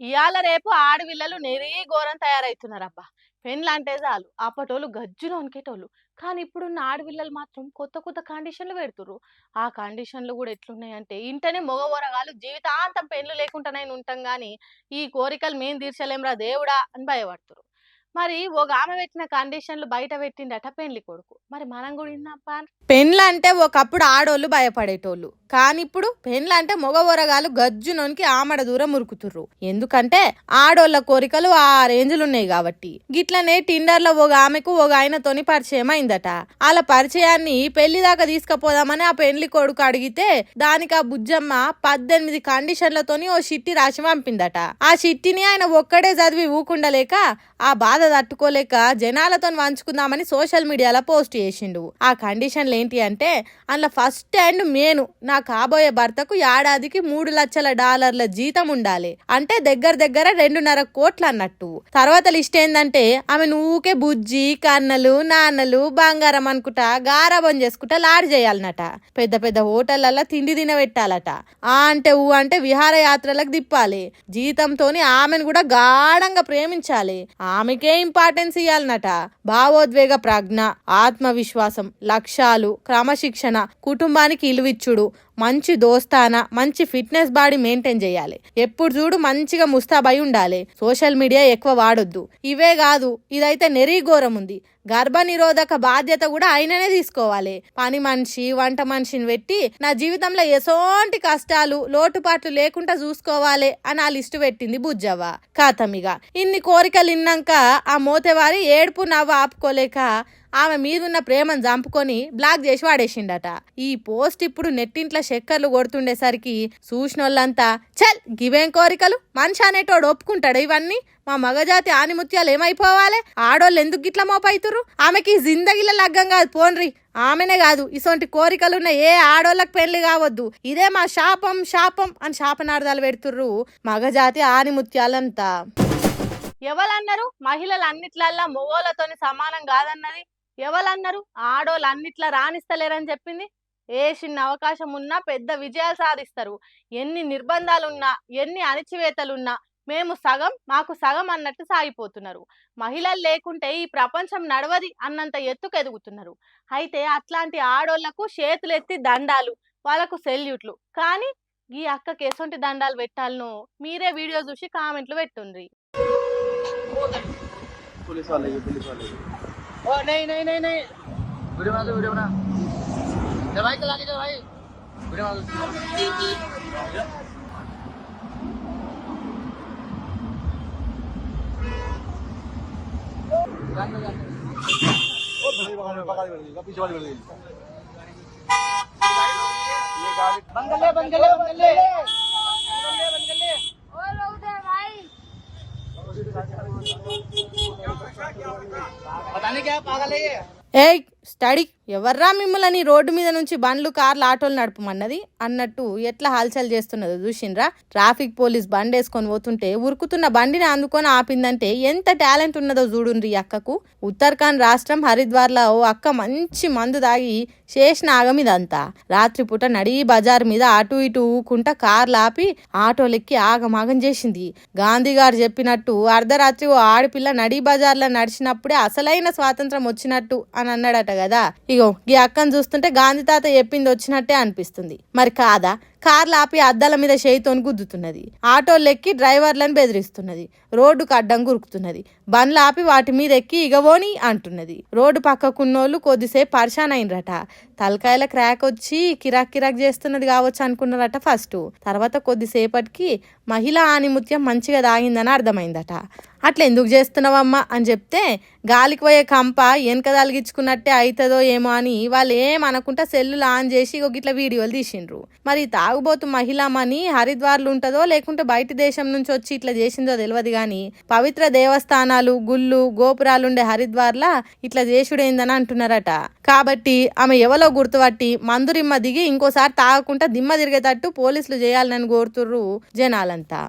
ఇవాళ రేపు ఆడపిల్లలు నెరీ ఘోరం తయారవుతున్నారబ్బా పెళ్ళి అంటే చాలు. అప్పటోళ్ళు గజ్జులు వణికేటోళ్ళు. కానీ ఇప్పుడున్న ఆడపిల్లలు మాత్రం కొత్త కొత్త కండిషన్లు పెడుతుర్రు. ఆ కండిషన్లు కూడా ఎట్లున్నాయంటే ఇంటనే మగవరగాలు జీవితాంతం పెన్లు లేకుండానే ఉంటాం కానీ ఈ కోరికలు మేం తీర్చలేంరా దేవుడా అని భయపడుతురు మరి ఒక ఆమె పెట్టిన కండిషన్లు బయట పెట్టిండట పెళ్ళి కొడుకు. మరి మనం కూడా విన్నాపా పెండ్లు అంటే ఒకప్పుడు ఆడోళ్ళు భయపడేటోళ్ళు. కానీ ఇప్పుడు పెండ్లు అంటే మగవరగాలు గజ్జునోనికి ఆమడ దూరం మురుకుతుర్రు ఎందుకంటే ఆడోళ్ళ కోరికలు ఆ రేంజులు ఉన్నాయి కాబట్టి. గిట్లనే టిండర్లో ఒక ఆమెకు ఒక ఆయనతోని పరిచయం అయిందట. వాళ్ళ పరిచయాన్ని పెళ్ళి దాకా తీసుకుపోదామని ఆ పెళ్ళి కొడుకు అడిగితే దానికి ఆ బుజ్జమ్మ పద్దెనిమిది కండిషన్లతోని ఓ షిట్టి రాసి పంపిందట. ఆ షిట్టిని ఆయన ఒక్కడే చదివి ఊకుండలేక ఆ బాధ తట్టుకోలేక జనాలతో వంచుకుందామని సోషల్ మీడియాలో పోస్ట్ చేసిండు. ఆ కండిషన్లు ఏంటి అంటే అందులో ఫస్ట్ అండ్ మెయిన్ నా కాబోయే భర్తకు ఏడాదికి మూడు లక్షల డాలర్ల జీతం ఉండాలి. అంటే దగ్గర దగ్గర రెండున్నర కోట్లు అన్నట్టు. తర్వాత లిస్ట్ ఏంటంటే ఆమె నువ్వుకే బుజ్జి కన్నలు నాన్నలు బంగారం అనుకుంటా గారాబం చేసుకుంటా లాడ్ చేయాలన్నట. పెద్ద పెద్ద హోటళ్ళలో తిండి తినబెట్టాలట. ఆ అంటే ఊ అంటే విహారయాత్రలకు తిప్పాలి. జీతంతోని ఆమెను కూడా గాఢంగా ప్రేమించాలి. ఆమెకే ఇంపార్టెన్స్ ఇవ్వాలన్నట భావోద్వేగ ప్రజ్ఞ ఆత్మవిశ్వాసం లక్ష్యాలు క్రమశిక్షణ కుటుంబానికి ఇలువిచ్చుడు మంచి దోస్తాన మంచి ఫిట్నెస్ బాడీ మెయింటైన్ చేయాలి. ఎప్పుడు చూడు మంచిగా ముస్తాబై ఉండాలి. సోషల్ మీడియా ఎక్కువ వాడొద్దు. ఇవే కాదు ఇదైతే నెరీ ఘోరం ఉంది. గర్భనిరోధక బాధ్యత కూడా ఆయననే తీసుకోవాలి. పని మనిషి వంట మనిషిని పెట్టి నా జీవితంలో ఎసోంటి కష్టాలు లోటుపాట్లు లేకుండా చూసుకోవాలి అని ఆ లిస్టు పెట్టింది బుజ్జవ్వ. కాతమిగా ఇన్ని కోరికలు ఇన్నాక ఆ మోతేవారి ఏడుపు నవ్వు ఆపుకోలేక ఆమె మీదున్న ప్రేమను చంపుకొని బ్లాక్ చేసి వాడేసిండట. ఈ పోస్ట్ ఇప్పుడు నెట్టింట్లో చెక్కర్లు కొడుతుండేసరికి చూసినోళ్ళంతా చల్ గివేం కోరికలు? మనిషి అనేటోడు ఒప్పుకుంటాడు ఇవన్నీ? మా మగజాతి ఆనిముత్యాలు ఏమైపోవాలి? ఆడోళ్ళు ఎందుకు గిట్ల మోపైతురు ఆమెకి జిందగిల లగ్గం కాదు పోన్రి. ఆమెనే కాదు ఇసొంటి కోరికలున్న ఏ ఆడోళ్ళకి పెళ్ళి కావద్దు. ఇదే మా శాపం శాపం అని శాపనార్థాలు పెడుతుర్రు మగజాతి ఆనిముత్యాలంతా. ఎవరన్నారు మహిళలు అన్నిట్లల్లా మొగోళ్ళతోని సమానం కాదన్నది ఎవరన్నారు ఆడోళ్ళు అన్నిట్లా రాణిస్తలేరని చెప్పింది? ఏ చిన్న అవకాశం ఉన్నా పెద్ద విజయాలు సాధిస్తారు. ఎన్ని నిర్బంధాలున్నా ఎన్ని అణిచివేతలున్నా మేము సగం మాకు సగం అన్నట్టు సాగిపోతున్నారు. మహిళలు లేకుంటే ఈ ప్రపంచం నడవది అన్నంత ఎత్తుకు ఎదుగుతున్నారు అయితే అట్లాంటి ఆడోళ్ళకు చేతులెత్తి దండాలు వాళ్ళకు సెల్యూట్లు. కానీ ఈ అక్కకి ఎసొంటి దండాలు పెట్టాలను మీరే వీడియో చూసి కామెంట్లు పెట్టుండ్రి ओ नहीं नहीं नहीं नहीं। वीडियो बना दो वीडियो बना। चल भाई चला के चल भाई वीडियो बना दो। पीछे वाली बढ़ गई बंगले बंगले बंगले। बताने क्या पागल है ये। స్టడీ ఎవర్రా మిమ్మల్ని రోడ్డు మీద నుంచి బండ్లు కార్లు ఆటోలు నడపమన్నది? అన్నట్టు ఎట్లా హల్చల్ చేస్తున్నదో చూసిండ్రా. ట్రాఫిక్ పోలీస్ బండి వేసుకొని పోతుంటే ఉరుకుతున్న బండిని అందుకొని ఆపిందంటే ఎంత టాలెంట్ ఉన్నదో చూడుండ్రి అక్కకు. ఉత్తరాఖండ్ రాష్ట్రం హరిద్వార్లో ఓ అక్క మంచి మందు తాగి చేసిన ఆగం ఇదంతా రాత్రిపూట నడి బజార్ మీద అటు ఇటు ఊకుంటా కార్లు ఆపి ఆటోలెక్కి ఆగమాగం చేసింది. గాంధీ గారు చెప్పినట్టు అర్ధరాత్రి ఓ ఆడపిల్ల నడీ బజార్లో నడిచినప్పుడే అసలైన స్వాతంత్రం వచ్చినట్టు అని అన్నాడట కదా? ఇగో ఈ అక్కను చూస్తుంటే గాంధీ తాత చెప్పింది వచ్చినట్టే అనిపిస్తుంది. మరి కాదా? కార్లు ఆపి అద్దాల మీద చేయితోని గుద్దుతున్నది. ఆటోలు ఎక్కి డ్రైవర్లను బెదిరిస్తున్నది. రోడ్డుకు అడ్డం గురుకుతున్నది. బండ్లు ఆపి వాటి మీద ఎక్కి ఇగవోని అంటున్నది. రోడ్డు పక్కకున్నోళ్ళు కొద్దిసేపు పరిశాన్ అయినరట తలకాయల క్రాక్ వచ్చి కిరాక్ కిరాక్ చేస్తున్నది కావచ్చు అనుకున్నారట ఫస్ట్. తర్వాత కొద్దిసేపటికి మహిళ ఆనిముత్యం మంచిగా దాగిందని అర్థమైందట. అట్లా ఎందుకు చేస్తున్నావమ్మా అని చెప్తే గాలికి పోయే కంప వెనక తలిగించుకున్నట్టే అవుతుందో ఏమో అని వాళ్ళు ఏం అనుకుంటా సెల్లులు ఆన్ చేసి ఒక ఇట్లా వీడియోలు తీసిండ్రు. మరి తాగు తాగుబోతు మహిళమని హరిద్వార్లు ఉంటుందో లేకుంటే బయట దేశం నుంచి వచ్చి ఇట్లా చేసిందో తెలియదు కానీ పవిత్ర దేవస్థానాలు గుళ్ళు గోపురాలుండే హరిద్వార్లా ఇట్లా చేసుడేందని అంటున్నారట. కాబట్టి ఆమె ఎవలో గుర్తుపట్టి మందురిమ్మ దిగి ఇంకోసారి తాగకుండా దిమ్మ తిరిగేటట్టు పోలీసులు చేయాలని కోరుతుర్రు జనాలంతా.